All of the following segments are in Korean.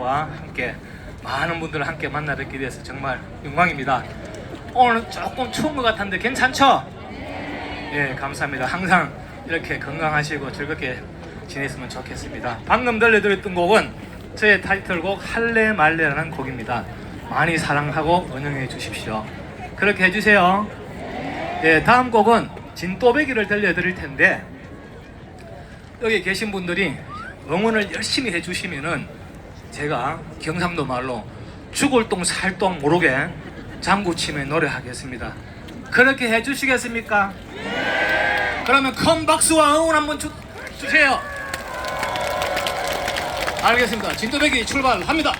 콘서트와 함께 많은 분들을 함께 만나 뵙게 돼서 정말 영광입니다. 오늘 조금 추운 것 같은데 괜찮죠? 예, 감사합니다. 항상 이렇게 건강하시고 즐겁게 지냈으면 좋겠습니다. 방금 들려드렸던 곡은 저의 타이틀곡 할래 말래라는 곡입니다. 많이 사랑하고 응원해 주십시오. 그렇게 해주세요. 예, 다음 곡은 진또배기를 들려드릴 텐데 여기 계신 분들이 응원을 열심히 해주시면은 제가 경상도 말로 죽을 똥 살 똥 모르게 장구치며 노래하겠습니다. 그렇게 해주시겠습니까? 그러면 큰 박수와 응원 한번 주, 주세요. 알겠습니다. 진도배기 출발합니다.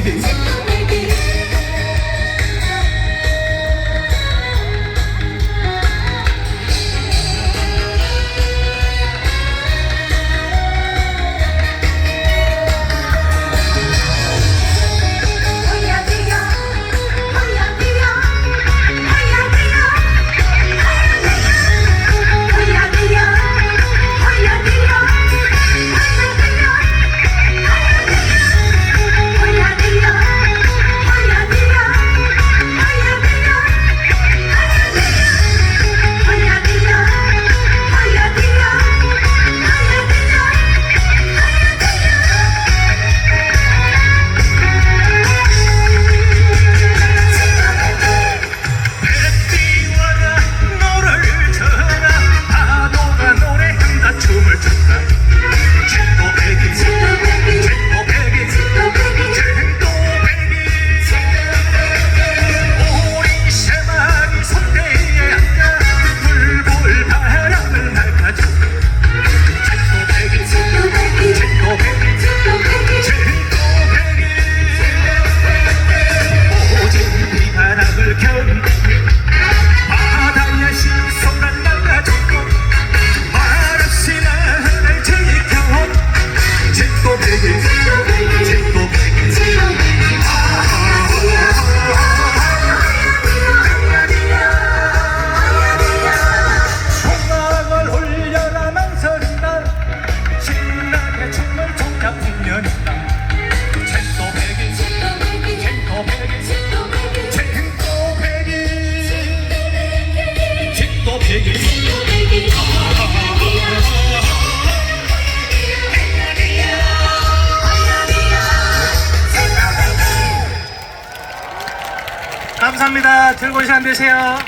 진도 감사합니다. 즐거운 시간 되세요.